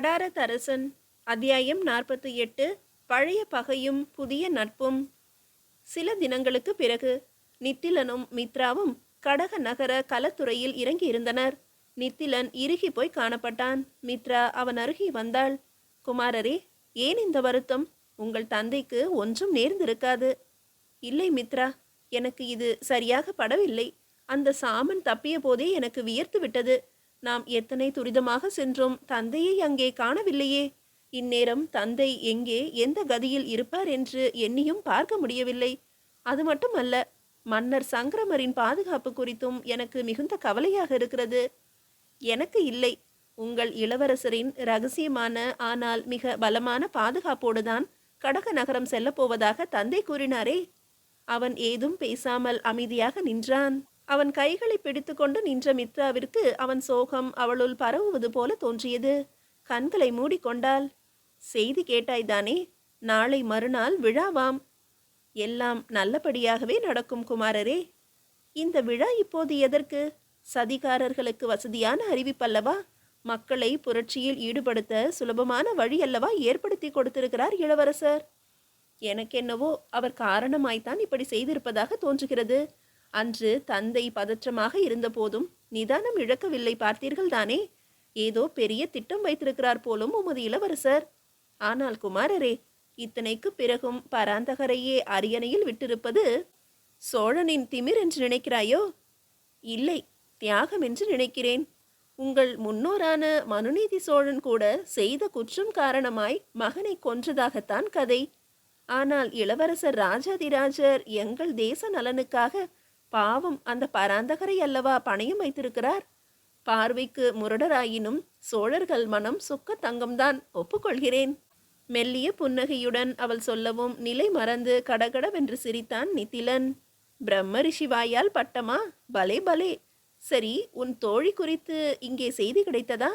கடாரத்தரசன் அத்தியாயம் நாற்பத்தி எட்டு பழைய பகையும் புதிய நட்பும். சில தினங்களுக்கு பிறகு நித்திலனும் மித்ராவும் கடக நகர கலத்துறையில் இறங்கியிருந்தனர். நித்திலன் இறுகி போய் காணப்பட்டான். மித்ரா அவன் அருகே வந்தாள். குமாரரே ஏன் இந்த வருத்தம்? உங்கள் தந்தைக்கு ஒன்றும் நேர்ந்திருக்காது. இல்லை மித்ரா எனக்கு இது சரியாக படவில்லை. அந்த சாமன் தப்பிய போதே எனக்கு வியர்த்து விட்டது. நாம் எத்தனை துரிதமாக சென்றோம் தந்தையை அங்கே காணவில்லையே. இந்நேரம் தந்தை எங்கே எந்த கதியில் இருப்பார் என்று எண்ணியும் பார்க்க முடியவில்லை. அது மட்டுமல்ல மன்னர் சங்கரமரின் பாதுகாப்பு குறித்தும் எனக்கு மிகுந்த கவலையாக இருக்கிறது. எனக்கு இல்லை உங்கள் இளவரசரின் ரகசியமான ஆனால் மிக பலமான பாதுகாப்போடுதான் கடக நகரம் செல்லப்போவதாக தந்தை கூறினாரே. அவன் ஏதும் பேசாமல் அமைதியாக நின்றான். அவன் கைகளை பிடித்துக்கொண்டு நின்ற மித்ராவிற்கு அவன் சோகம் அவளுள் பரவுவது போல தோன்றியது. கண்களை மூடிக்கொண்டாள். செய்தி கேட்டாய்தானே? நாளை மறுநாள் விழாவாம். எல்லாம் நல்லபடியாகவே நடக்கும் குமாரரே. இந்த விழா இப்போது எதற்கு? சதிகாரர்களுக்கு வசதியான அறிவிப்பல்லவா மக்களை புரட்சியில் ஈடுபடுத்த சுலபமான வழி அல்லவா ஏற்படுத்தி கொடுத்திருக்கிறார் இளவரசர்? எனக்கென்னவோ அவர் காரணமாய்த்தான் இப்படி செய்திருப்பதாக தோன்றுகிறது. அன்று தந்தை பதற்றமாக இருந்தபோதும் நிதானம் இழக்கவில்லை பார்த்தீர்கள் தானே ஏதோ பெரிய திட்டம் வைத்திருக்கிறார் போலும் உமது இளவரசர். ஆனால் குமாரரே இத்தனைக்கு பிறகும் பராந்தகரையே அரியணையில் விட்டிருப்பது சோழனின் திமிர் என்று நினைக்கிறாயோ? இல்லை தியாகம் என்று நினைக்கிறேன். உங்கள் முன்னோரான மனுநீதி சோழன் கூட செய்த குற்றம் காரணமாய் மகனை கொன்றதாகத்தான் கதை. ஆனால் இளவரசர் ராஜாதிராஜர் எங்கள் தேச நலனுக்காக பாவம் அந்த பராந்தகரை அல்லவா பணையும் வைத்திருக்கிறார்? பார்வைக்கு முரடராயினும் சோழர்கள் மனம் சொக்க தங்கம்தான் ஒப்புக்கொள்கிறேன். மெல்லிய புன்னகையுடன் அவள் சொல்லவும் நிலை மறந்து கடகடவென்று சிரித்தான் நித்திலன். பிரம்ம ரிஷிவாயால் பட்டமா? பலே பலே. சரி உன் தோழி குறித்து இங்கே செய்தி கிடைத்ததா?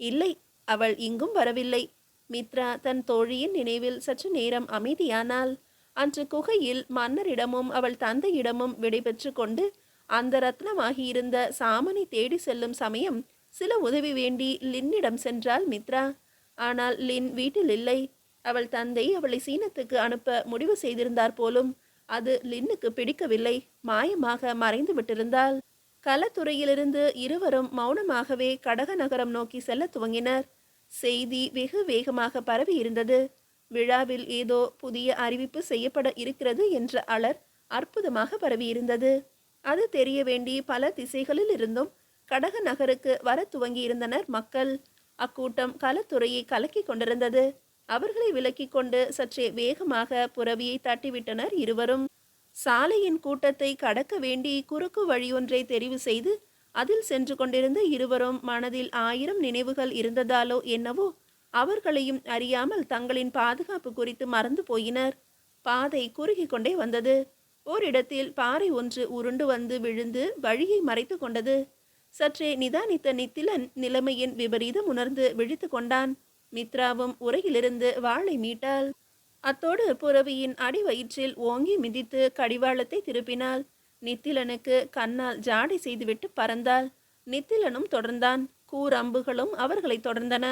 இல்லை அவள் இங்கும் வரவில்லை. மித்ரா தன் தோழியின் நினைவில் சற்று நேரம் அமைதியானாள் அன்று குகையில் மன்னரிடமும் அவள் தந்தையிடமும் விடைபெற்று கொண்டு அந்த ரத்னமாகியிருந்த சாமனை தேடி செல்லும் சமயம் சில உதவி வேண்டி லின்னிடம் சென்றாள் மித்ரா. ஆனால் லின் வீட்டில் இல்லை. அவள் தந்தை அவளை சீனத்துக்கு அனுப்ப முடிவு செய்திருந்தார் போலும் அது லின்னுக்கு பிடிக்கவில்லை. மாயமாக மறைந்து விட்டிருந்தாள். கலத்துறையிலிருந்து இருவரும் மௌனமாகவே கடக நகரம் நோக்கி செல்ல துவங்கினர். செய்தி வெகு வேகமாக பரவி இருந்தது விழாவில் ஏதோ புதிய அறிவிப்பு செய்யப்பட இருக்கிறது என்ற அலர் அற்புதமாக பரவியிருந்தது. அது தெரிய வேண்டி பல திசைகளில் இருந்தும் கடக நகருக்கு வர துவங்கியிருந்தனர் மக்கள். அக்கூட்டம் கலத்துறையை கலக்கி கொண்டிருந்தது. அவர்களை விலக்கிக் கொண்டு சற்றே வேகமாக புறவியை தட்டிவிட்டனர் இருவரும். சாலையின் கூட்டத்தை கடக்க வேண்டி குறுக்கு வழியொன்றை தெரிவு செய்து அதில் சென்று கொண்டிருந்த இருவரும் மனதில் ஆயிரம் நினைவுகள் இருந்ததாலோ என்னவோ அவர்களையும் அறியாமல் தங்களின் பாதுகாப்பு குறித்து மறந்து போயினர். பாதை குறுகி கொண்டே வந்தது. ஓரிடத்தில் பாறை ஒன்று உருண்டு வந்து விழுந்து வழியை மறைத்து கொண்டது. சற்றே நிதானித்த நித்திலன் நிலைமையின் விபரீதம் உணர்ந்து விழித்து கொண்டான். மித்ராவும் உரையிலிருந்து வாளை மீட்டாள். அத்தோடு புறவியின் அடிவயிற்றில் ஓங்கி மிதித்து கடிவாளத்தை திருப்பினாள். நித்திலனுக்கு கண்ணால் ஜாடை செய்துவிட்டு பறந்தாள். நித்திலனும் தொடர்ந்தான். கூரம்புகளும் அவர்களை தொடர்ந்தன.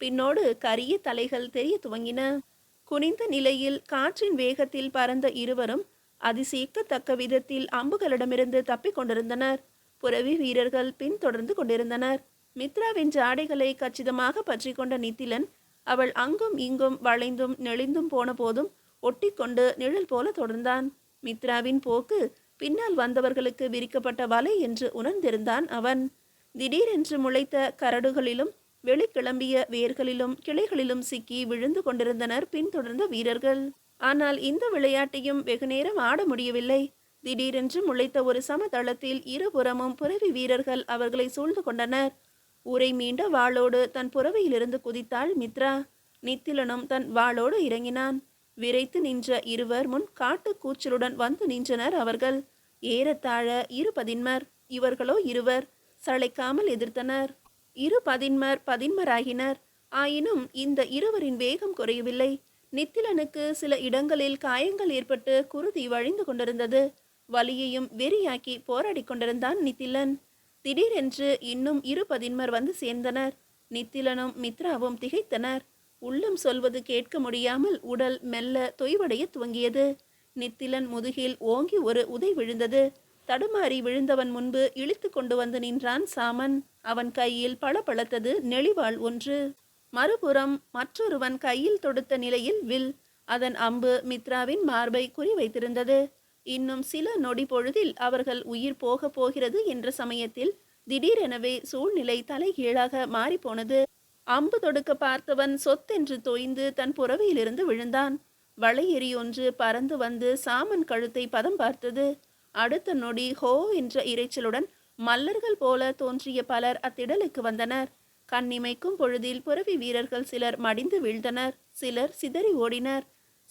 பின்னோடு கரிய தலைகள் தெரிய துவங்கின. குனிந்த நிலையில் காற்றின் வேகத்தில் பறந்த இருவரும் அதிசயிக்கத்தக்க விதத்தில் அம்புகளிடமிருந்து தப்பிக் கொண்டிருந்தனர். புறவி வீரர்கள் பின்தொடர்ந்து கொண்டிருந்தனர். மித்ராவின் ஜாடைகளை கச்சிதமாக பற்றி கொண்ட நித்திலன் அவள் அங்கும் இங்கும் வளைந்தும் நெளிந்தும் போன போதும் ஒட்டிக்கொண்டு நிழல் போல தொடர்ந்தான். மித்ராவின் போக்கு பின்னால் வந்தவர்களுக்கு விரிக்கப்பட்ட வலை என்று உணர்ந்திருந்தான் அவன். திடீரென்று முளைத்த கரடுகளிலும் வெளிக்கிளம்பிய வேர்களிலும் கிளைகளிலும் சிக்கி விழுந்து கொண்டிருந்தனர் பின்தொடர்ந்த வீரர்கள். ஆனால் இந்த விளையாட்டையும் வெகுநேரம் ஆட முடியவில்லை. திடீரென்று முளைத்த ஒரு சமதளத்தில் இருபுறமும் புறவி வீரர்கள் அவர்களை சூழ்ந்து கொண்டனர். ஊரை மீண்ட வாளோடு தன் புறவையிலிருந்து குதித்தாள் மித்ரா. நித்திலனும் தன் வாளோடு இறங்கினான். விரைத்து நின்ற இருவர் முன் காட்டு கூச்சலுடன் வந்து நின்றனர் அவர்கள். ஏறத்தாழ இரு பதின்மர் இவர்களோ இருவர். சளைக்காமல் எதிர்த்தனர். இரு பதின்மர் பதின்மராகினர். ஆயினும் இந்த இருவரின் வேகம் குறையவில்லை. நித்திலனுக்கு சில இடங்களில் காயங்கள் ஏற்பட்டு குருதி வழிந்து கொண்டிருந்தது. வலியையும் வெறியாக்கி போராடி கொண்டிருந்தான் நித்திலன். திடீரென்று இன்னும் இரு பதின்மர் வந்து சேர்ந்தனர். நித்திலனும் மித்ராவும் திகைத்தனர். உள்ளம் சொல்வது கேட்க முடியாமல் உடல் மெல்ல தொய்வடைய துவங்கியது. நித்திலன் முதுகில் ஓங்கி ஒரு உதை விழுந்தது. தடுமாறி விழுந்தவன் முன்பு இழுத்து கொண்டு வந்து நின்றான் சாமன். அவன் கையில் பளபளத்தது நெளிவாள் ஒன்று. மறுபுறம் மற்றொருவன் கையில் தொடுத்த நிலையில் வில். அதன் அம்பு மித்ராவின் மார்பை குறிவைத்திருந்தது இன்னும் சில நொடி பொழுதில் அவர்கள் உயிர் போக போகிறது என்ற சமயத்தில் திடீரெனவே சூழ்நிலை தலைகீழாக மாறிப்போனது. அம்பு தொடுக்க பார்த்தவன் சொத்தென்று தொய்ந்து தன் புறவையிலிருந்து விழுந்தான். வளையெறி ஒன்று பறந்து வந்து சாமன் கழுத்தை பதம் பார்த்தது. அடுத்த நொடி ஹோ என்ற இரைச்சலுடன் மல்லர்கள் போல தோன்றிய பலர் அத்திடலுக்கு வந்தனர். கண்ணிமைக்கும் பொழுதில் புறவி வீரர்கள் சிலர் மடிந்து வீழ்ந்தனர் சிலர் சிதறி ஓடினர்.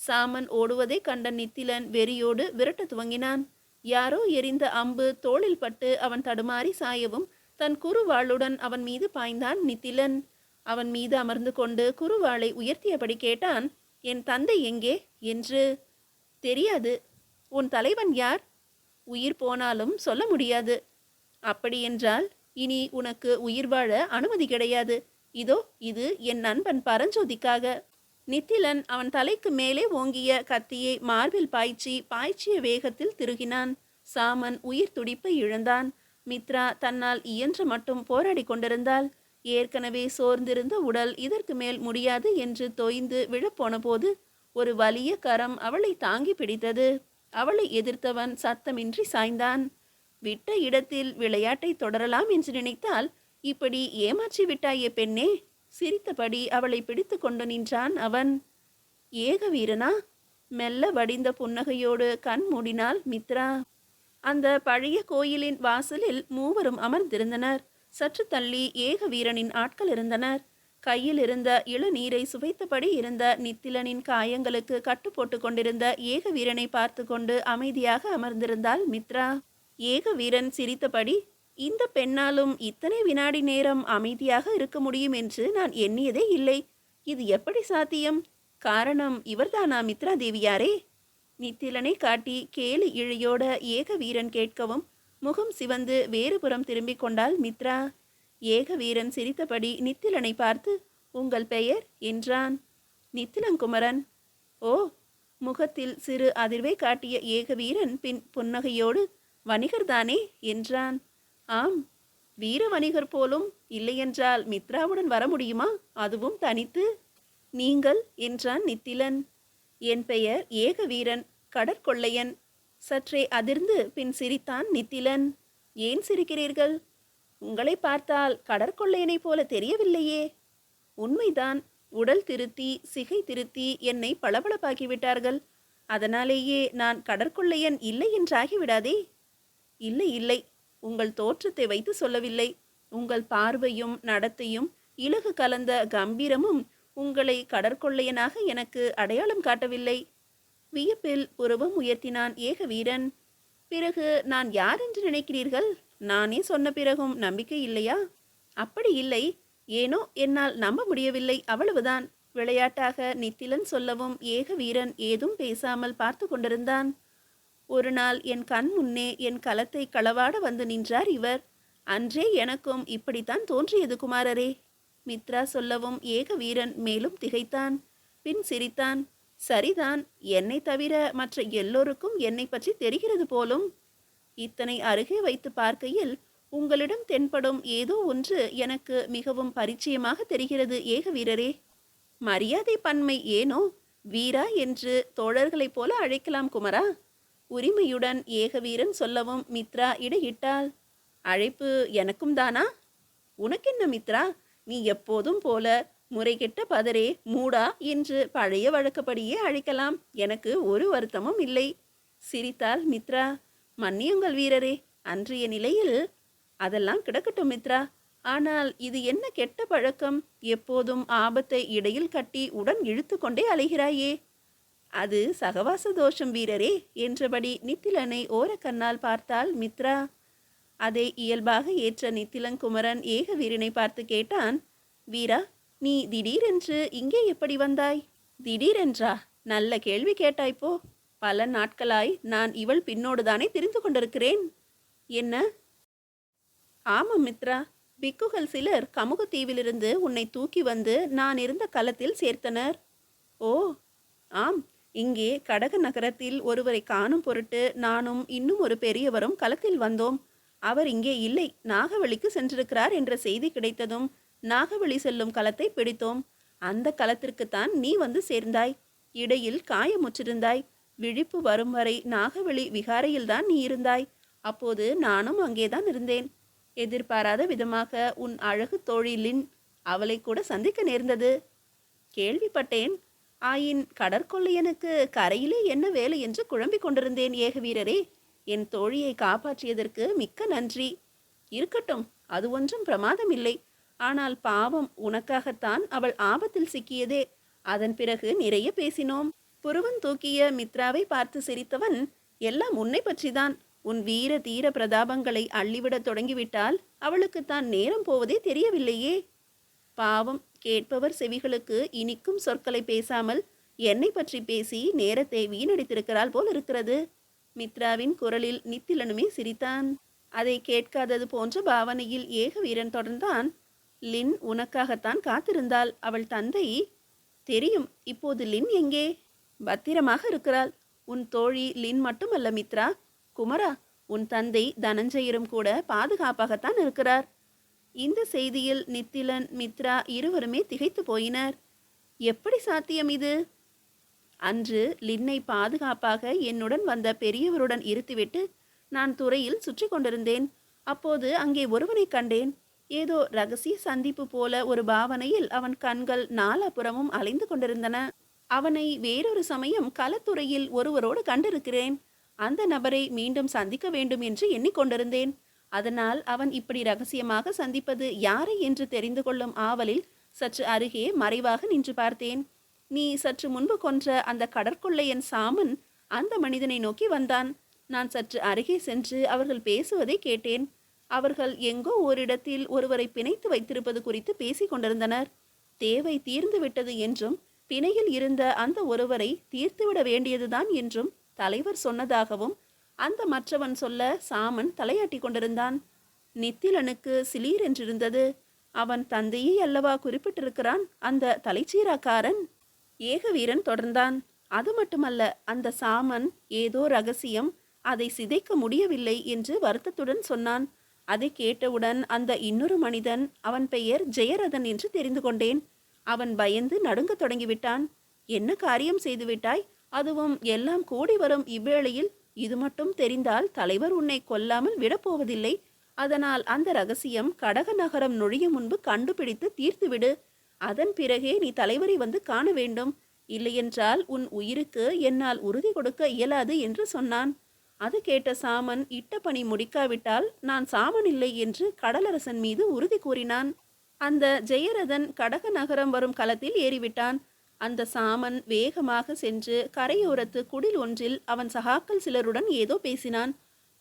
சாமன் ஓடுவதை கண்ட நித்திலன் வெறியோடு விரட்ட துவங்கினான். யாரோ எரிந்த அம்பு தோளில் பட்டு அவன் தடுமாறி சாயவும் தன் குறுவாளுடன் அவன் மீது பாய்ந்தான் நித்திலன். அவன் மீது அமர்ந்து கொண்டு குறுவாளை உயர்த்தியபடி கேட்டான் என் தந்தை எங்கே என்று. தெரியாது. உன் தலைவன் யார்? உயிர் போனாலும் சொல்ல முடியாது. அப்படியென்றால் இனி உனக்கு உயிர் வாழ அனுமதி கிடையாது. இதோ இது என் நண்பன் பரஞ்சோதிக்காக. நித்திலன் அவன் தலைக்கு மேலே ஓங்கிய கத்தியை மார்பில் பாய்ச்சி பாய்ச்சிய வேகத்தில் திருகினான். சாமன் உயிர் துடிப்பை இழந்தான். மித்ரா தன்னால் இயன்ற மட்டும் போராடி கொண்டிருந்தாள். ஏற்கனவே சோர்ந்திருந்த உடல் இதற்கு மேல் முடியாது என்று தொய்ந்து விழப்போன போது ஒரு வலிய கரம் அவளை தாங்கி பிடித்தது. அவளை எதிர்த்தவன் சத்தமின்றி சாய்ந்தான். விட்ட இடத்தில் விளையாட்டை தொடரலாம் என்று நினைத்தால் இப்படி ஏமாற்றி விட்டாயே பெண்ணே. சிரித்தபடி அவளை பிடித்து கொண்டு நின்றான் அவன். ஏக வீரனா? மெல்ல வடிந்த புன்னகையோடு கண் மூடினாள் மித்ரா. அந்த பழைய கோயிலின் வாசலில் மூவரும் அமர்ந்திருந்தனர். சற்று தள்ளி ஏக வீரனின் ஆட்கள் இருந்தனர். கையில் இருந்த இளநீரை சுவைத்தபடி இருந்த நித்திலனின் காயங்களுக்கு கட்டு போட்டு கொண்டிருந்த ஏக வீரனை பார்த்து கொண்டு அமைதியாக அமர்ந்திருந்தாள் மித்ரா. ஏக வீரன் சிரித்தபடி இந்த பெண்ணாலும் இத்தனை வினாடி நேரம் அமைதியாக இருக்க முடியும் என்று நான் எண்ணியதே இல்லை. இது எப்படி சாத்தியம்? காரணம் இவர்தானா மித்ரா தேவியாரே? நித்திலனை காட்டி கேலி இழையோட ஏக வீரன் கேட்கவும் முகம் சிவந்து வேறுபுறம் திரும்பிக் கொண்டாள் மித்ரா. ஏக வீரன் சிரித்தபடி நித்திலனை பார்த்து உங்கள் பெயர்? என்றான். நித்திலங்குமரன். ஓ! முகத்தில் சிறு அதிர்வை காட்டிய ஏக வீரன் பின் புன்னகையோடு வணிகர்தானே என்றான். ஆம் வீர வணிகர் போலும் இல்லையென்றால் மித்ராவுடன் வர முடியுமா? அதுவும் தனித்து? நீங்கள்? என்றான் நித்திலன். என் பெயர் ஏக வீரன் கடற்கொள்ளையன். சற்றே அதிர்ந்து பின் சிரித்தான் நித்திலன். ஏன் சிரிக்கிறீர்கள்? உங்களை பார்த்தால் கடற்கொள்ளையனைப் போல தெரியவில்லையே. உண்மைதான் உடல் திருத்தி சிகை திருத்தி என்னை பளபளப்பாக்கிவிட்டார்கள். அதனாலேயே நான் கடற்கொள்ளையன் இல்லை என்றாகிவிடாதே. இல்லை இல்லை உங்கள் தோற்றத்தை வைத்து சொல்லவில்லை. உங்கள் பார்வையும் நடத்தையும் இலகு கலந்த கம்பீரமும் உங்களை கடற்கொள்ளையனாக எனக்கு அடையாளம் காட்டவில்லை. வியப்பில் புருவம் உயர்த்தினான் ஏக வீரன் பிறகு நான் யார் என்று நினைக்கிறீர்கள்? நானே சொன்ன பிறகும் நம்பிக்கை இல்லையா? அப்படி இல்லை. ஏனோ என்னால் நம்ப முடியவில்லை. அவ்வளவுதான். விளையாட்டாக நித்திலன் சொல்லவும் ஏக வீரன் ஏதும் பேசாமல் பார்த்து கொண்டிருந்தான். ஒரு நாள் என் கண் முன்னே என் களத்தை களவாட வந்து நின்றார் இவர். அன்றே எனக்கும் இப்படித்தான் தோன்றியது குமாரரே. மித்ரா சொல்லவும் ஏக வீரன் மேலும் திகைத்தான். பின் சிரித்தான். சரிதான். என்னை தவிர மற்ற எல்லோருக்கும் என்னை பற்றி தெரிகிறது போலும். இத்தனை அருகே வைத்து பார்க்கையில் உங்களிடம் தென்படும் ஏதோ ஒன்று எனக்கு மிகவும் பரிச்சயமாக தெரிகிறது ஏக வீரரே. மரியாதை பன்மை ஏனோ? வீரா என்று தோழர்களைப் போல அழைக்கலாம் குமரா. உரிமையுடன் ஏகவீரன் சொல்லவும் மித்ரா இடையிட்டாள். அழைப்பு எனக்கும் தானா? உனக்கென்ன மித்ரா? நீ எப்போதும் போல முறைகெட்ட பதரே மூடா என்று பழைய வழக்கப்படியே அழைக்கலாம். எனக்கு ஒரு வருத்தமும் இல்லை. சிரித்தாள் மித்ரா. மன்னியுங்கள் வீரரே. அன்றைய நிலையில் அதெல்லாம் கிடக்கட்டும் மித்ரா. ஆனால் இது என்ன கெட்ட பழக்கம்? எப்போதும் ஆபத்தை இடையில் கட்டி உடன் இழுத்து கொண்டே அலைகிறாயே. அது சகவாச தோஷம் வீரரே என்றபடி நித்திலனை ஓரக்கண்ணால் பார்த்தால் மித்ரா. அதை இயல்பாக ஏற்ற நித்திலங்குமரன் ஏக வீரனை பார்த்து கேட்டான் வீரா நீ திடீரென்று இங்கே எப்படி வந்தாய்? திடீரென்றா? நல்ல கேள்வி கேட்டாய் போ. பல நாட்களாய் நான் இவள் பின்னோடு தானே தெரிந்து கொண்டிருக்கிறேன். என்ன? ஆமாம் மித்ரா. பிக்குகள் சிலர் கமுகத்தீவிலிருந்து உன்னை தூக்கி வந்து நான் இருந்த களத்தில் சேர்த்தனர். ஓ ஆம். இங்கே கடக நகரத்தில் ஒருவரை காணும் பொருட்டு நானும் இன்னும் ஒரு பெரியவரும் களத்தில் வந்தோம். அவர் இங்கே இல்லை. நாகவழிக்கு சென்றிருக்கிறார் என்ற செய்தி கிடைத்ததும் நாகவழி செல்லும் களத்தை பிடித்தோம். அந்த களத்திற்குத்தான் நீ வந்து சேர்ந்தாய். இடையில் காயமுற்றிருந்தாய். விழிப்பு வரும் வரை நாகவெளி விகாரையில்தான் நீ இருந்தாய். அப்போது நானும் அங்கேதான் இருந்தேன். எதிர்பாராத விதமாக உன் அழகு தோழிலின் அவளை கூட சந்திக்க நேர்ந்தது. கேள்விப்பட்டேன். ஆயின் கடற்கொள்ளையனுக்கு கரையிலே என்ன வேலை என்று குழம்பிக் கொண்டிருந்தேன் ஏக வீரரே. என் தோழியை காப்பாற்றியதற்கு மிக்க நன்றி. இருக்கட்டும் அது ஒன்றும் பிரமாதம் இல்லை ஆனால் பாவம் உனக்காகத்தான் அவள் ஆபத்தில் சிக்கியதே. அதன் பிறகு நிறைய பேசினோம். புருவன் தூக்கிய மித்ராவை பார்த்து சிரித்தவன் எல்லாம் உன்னை பற்றிதான். உன் வீர தீர பிரதாபங்களை அள்ளிவிடத் தொடங்கிவிட்டால் அவளுக்கு தான் நேரம் போவதே தெரியவில்லையே. பாவம் கேட்பவர் செவிகளுக்கு இனிக்கும் சொற்களை பேசாமல் என்னை பற்றி பேசி நேரத்தை வீணடித்திருக்கிறாள் போல் இருக்கிறது. மித்ராவின் குரலில் நித்திலனுமே சிரித்தான். அதை கேட்காதது போன்ற பாவனையில் ஏக வீரன் தொடர்ந்தான். லின் உனக்காகத்தான் காத்திருந்தாள். அவள் தந்தை தெரியும். இப்போது லின் எங்கே? பத்திரமாக இருக்கிறாள். உன் தோழி லின் மட்டுமல்ல மித்ரா. குமரா உன் தந்தை தனஞ்சயரும் கூட பாதுகாப்பாகத்தான் இருக்கிறார். இந்த செய்தியில் நித்திலன் மித்ரா இருவருமே திகைத்து போயினர். எப்படி சாத்தியம் இது? அன்று லின்னை பாதுகாப்பாக என்னுடன் வந்த பெரியவருடன் இருத்திவிட்டு நான் துறையில் சுற்றி கொண்டிருந்தேன். அப்போது அங்கே ஒருவனை கண்டேன். ஏதோ ரகசிய சந்திப்பு போல ஒரு பாவனையில் அவன் கண்கள் நாலாபுறமும் அலைந்து கொண்டிருந்தன. அவனை வேறொரு சமயம் கலத்துறையில் ஒருவரோடு கண்டிருக்கிறேன். அந்த நபரை மீண்டும் சந்திக்க வேண்டும் என்று எண்ணிக்கொண்டிருந்தேன். அதனால் அவன் இப்படி ரகசியமாக சந்திப்பது யாரை என்று தெரிந்து கொள்ளும் ஆவலில் சற்று அருகே மறைவாக நின்று பார்த்தேன். நீ சற்று முன்பு கொன்ற அந்த கடற்கொள்ளையன் சாமன் அந்த மனிதனை நோக்கி வந்தான். நான் சற்று அருகே சென்று அவர்கள் பேசுவதை கேட்டேன். அவர்கள் எங்கோ ஓரிடத்தில் ஒருவரை பிணைத்து வைத்திருப்பது குறித்து பேசிக் கொண்டிருந்தனர் தேவை தீர்ந்து விட்டது என்றும் பிணையில் இருந்த அந்த ஒருவரை தீர்த்துவிட வேண்டியதுதான் என்றும் தலைவர் சொன்னதாகவும் அந்த மற்றவன் சொல்ல சாமன் தலையாட்டி கொண்டிருந்தான். நித்திலனுக்கு சிலீர் என்றிருந்தது. அவன் தந்தையே அல்லவா குறிப்பிட்டிருக்கிறான் அந்த தலைச்சீராக்காரன்? ஏகவீரன் தொடர்ந்தான். அது மட்டுமல்ல அந்த சாமன் ஏதோ ரகசியம் அதை சிதைக்க முடியவில்லை என்று வருத்தத்துடன் சொன்னான். அதை கேட்டவுடன் அந்த இன்னொரு மனிதன் அவன் பெயர் ஜெயரதன் என்று தெரிந்து கொண்டேன். அவன் பயந்து நடுங்கத் தொடங்கிவிட்டான். என்ன காரியம் செய்துவிட்டாய்? அதுவும் எல்லாம் கூடி வரும் இவ்வேளையில். இது மட்டும் தெரிந்தால் தலைவர் உன்னை கொல்லாமல் விடப்போவதில்லை அதனால் அந்த ரகசியம் கடக நகரம் நுழையும் முன்பு கண்டுபிடித்து தீர்த்துவிடு. அதன் பிறகே நீ தலைவரை வந்து காண வேண்டும். இல்லையென்றால் உன் உயிருக்கு என்னால் உறுதி கொடுக்க இயலாது என்று சொன்னான். அது கேட்ட சாமன் இட்ட பணி முடிக்காவிட்டால் நான் சாமன் இல்லை என்று கடலரசன் மீது உறுதி கூறினான். அந்த ஜெயரதன் கடக நகரம் வரும் களத்தில் ஏறிவிட்டான். அந்த சாமன் வேகமாக சென்று கரையோரத்து குடில் ஒன்றில் அவன் சகாக்கள் சிலருடன் ஏதோ பேசினான்.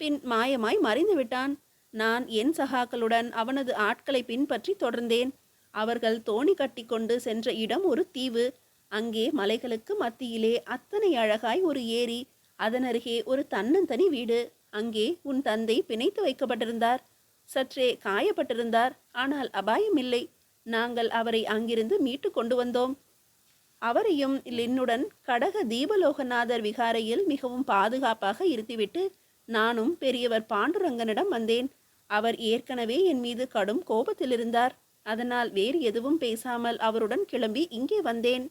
பின் மாயமாய் மறைந்து விட்டான். நான் என் சகாக்களுடன் அவனது ஆட்களை பின்பற்றி தொடர்ந்தேன். அவர்கள் தோணி கட்டிக்கொண்டு சென்ற இடம் ஒரு தீவு. அங்கே மலைகளுக்கு மத்தியிலே அத்தனை அழகாய் ஒரு ஏரி. அதன் அருகே ஒரு தன்னந்தனி வீடு. அங்கே உன் தந்தை பிணைத்து வைக்கப்பட்டிருந்தார். சற்றே காயப்பட்டிருந்தார். ஆனால் அபாயம் இல்லை நாங்கள் அவரை அங்கிருந்து மீட்டு கொண்டு வந்தோம். அவரையும் லின்னுடன் கடக தீபலோகநாதர் விகாரையில் மிகவும் பாதுகாப்பாக இருத்திவிட்டு நானும் பெரியவர் பாண்டுரங்கனிடம் வந்தேன். அவர் ஏற்கனவே என் மீது கடும் கோபத்தில் இருந்தார் அதனால் வேறு எதுவும் பேசாமல் அவருடன் கிளம்பி இங்கே வந்தேன்.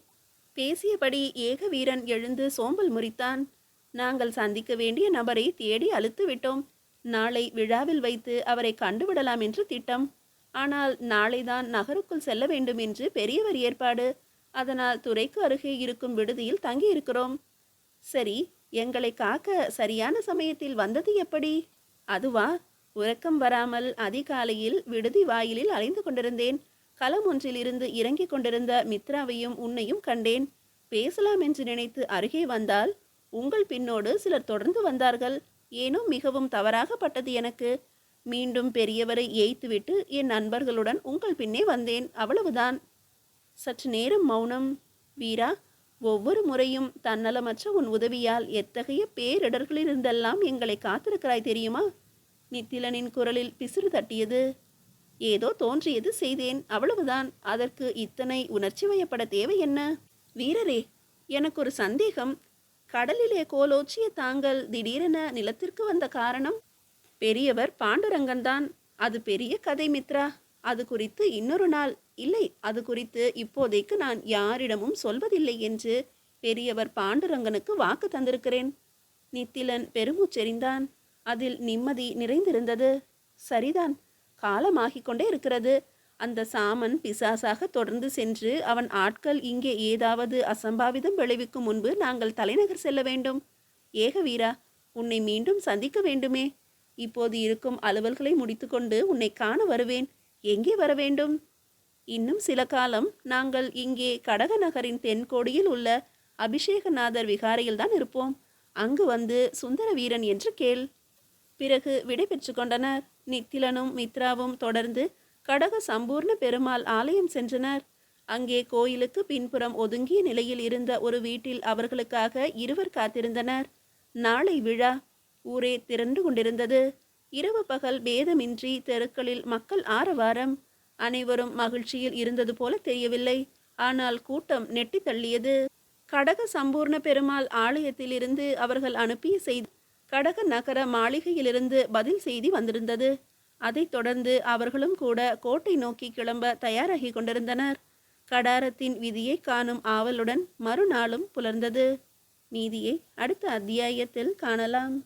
பேசியபடி ஏக வீரன் எழுந்து சோம்பல் முறித்தான். நாங்கள் சந்திக்க வேண்டிய நபரை தேடி அழுத்து விட்டோம் நாளை விழாவில் வைத்து அவரை கண்டுவிடலாம் என்று திட்டம். ஆனால் நாளைதான் நகருக்குள் செல்ல வேண்டும் என்று பெரியவர் ஏற்பாடு. அதனால் துறைக்கு அருகே இருக்கும் விடுதியில் தங்கி இருக்கிறோம் சரி எங்களை காக்க சரியான சமயத்தில் வந்தது எப்படி? அதுவா உறக்கம் வராமல் அதிகாலையில் விடுதி வாயிலில் அலைந்து கொண்டிருந்தேன். களம் ஒன்றில் இருந்து இறங்கிக் கொண்டிருந்த மித்ராவையும் உன்னையும் கண்டேன். பேசலாம் என்று நினைத்து அருகே வந்தால் உங்கள் பின்னோடு சிலர் தொடர்ந்து வந்தார்கள். ஏனோ மிகவும் தவறாகப்பட்டது எனக்கு. மீண்டும் பெரியவரை ஏய்த்துவிட்டு என் நண்பர்களுடன் உங்கள் பின்னே வந்தேன் அவ்வளவுதான். சற்று நேரம் மௌனம். வீரா ஒவ்வொரு முறையும் தன்னலமற்ற உன் உதவியால் எத்தகைய பேரிடர்களிலிருந்தெல்லாம் எங்களை காத்திருக்கிறாய் தெரியுமா? நித்திலனின் குரலில் பிசிறு தட்டியது. ஏதோ தோன்றியது செய்தேன் அவ்வளவுதான். அதற்கு இத்தனை உணர்ச்சி வயப்பட தேவை என்ன? வீரரே எனக்கு ஒரு சந்தேகம். கடலிலே கோலோச்சிய தாங்கள் திடீரென நிலத்திற்கு வந்த காரணம்? பெரியவர் பாண்டுரங்கன்தான் அது பெரிய கதை மித்ரா. அது குறித்து இன்னொரு நாள். இல்லை அது குறித்து இப்போதைக்கு நான் யாரிடமும் சொல்வதில்லை என்று பெரியவர் பாண்டுரங்கனுக்கு வாக்கு தந்திருக்கிறேன். நித்திலன் பெருமூச்செறிந்தான். அதில் நிம்மதி நிறைந்திருந்தது. சரிதான் காலமாகிக் கொண்டே இருக்கிறது. அந்த சாமன் பிசாசாக தொடர்ந்து சென்று அவன் ஆட்கள் இங்கே ஏதாவது அசம்பாவிதம் விளைவிக்கும் முன்பு நாங்கள் தலைநகர் செல்ல வேண்டும். ஏக வீரா உன்னை மீண்டும் சந்திக்க வேண்டுமே. இப்போது இருக்கும் அலுவல்களை முடித்துக்கொண்டு உன்னை காண வருவேன். எங்கே வர வேண்டும்? இன்னும் சில காலம் நாங்கள் இங்கே கடக நகரின் தென்கோடியில் உள்ள அபிஷேகநாதர் விகாரையில் தான் இருப்போம். அங்கு வந்து சுந்தர வீரன் என்று கேள். பிறகு விடை பெற்று கொண்டனர். நித்திலனும் மித்ராவும் தொடர்ந்து கடக சம்பூர்ண பெருமாள் ஆலயம் சென்றனர். அங்கே கோயிலுக்கு பின்புறம் ஒதுங்கிய நிலையில் இருந்த ஒரு வீட்டில் அவர்களுக்காக இருவர் காத்திருந்தனர். நாளை விழா. ஊரே திரண்டு கொண்டிருந்தது. இரவு பகல் பேதமின்றி தெருக்களில் மக்கள் ஆரவாரம். அனைவரும் மகிழ்ச்சியில் இருந்தது போல தெரியவில்லை. ஆனால் கூட்டம் நெட்டி தள்ளியது. கடக சம்பூர்ண பெருமாள் ஆலயத்திலிருந்து அவர்கள் அனுப்பிய செய்தி கடக நகர மாளிகையிலிருந்து பதில் செய்தி வந்திருந்தது. அதைத் தொடர்ந்து அவர்களும் கூட கோட்டை நோக்கி கிளம்ப தயாராகி கொண்டிருந்தனர். கடாரத்தின் விதியை காணும் ஆவலுடன் மறுநாளும் புலர்ந்தது. மீதியை அடுத்த அத்தியாயத்தில் காணலாம்.